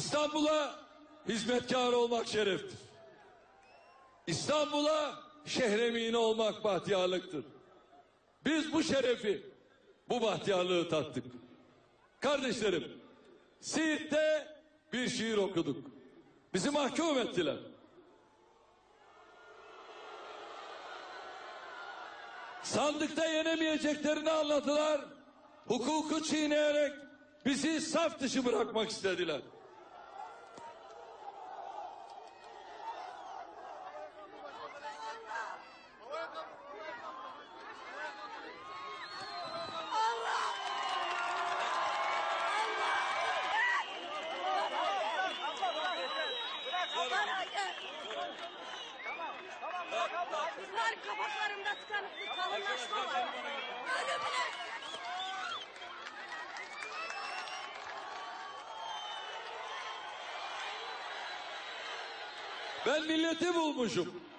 İstanbul'a hizmetkar olmak şereftir. İstanbul'a şehremini olmak bahtiyarlıktır. Biz bu şerefi, bu bahtiyarlığı tattık. Kardeşlerim, Siirt'te bir şiir okuduk. Bizi mahkum ettiler. Sandıkta yenemeyeceklerini anladılar. Hukuku çiğneyerek bizi saf dışı bırakmak istediler. Bunlar kapaklarında tıkanıklık kalınlaşma var. Ölümüne Ben milleti bulmuşum.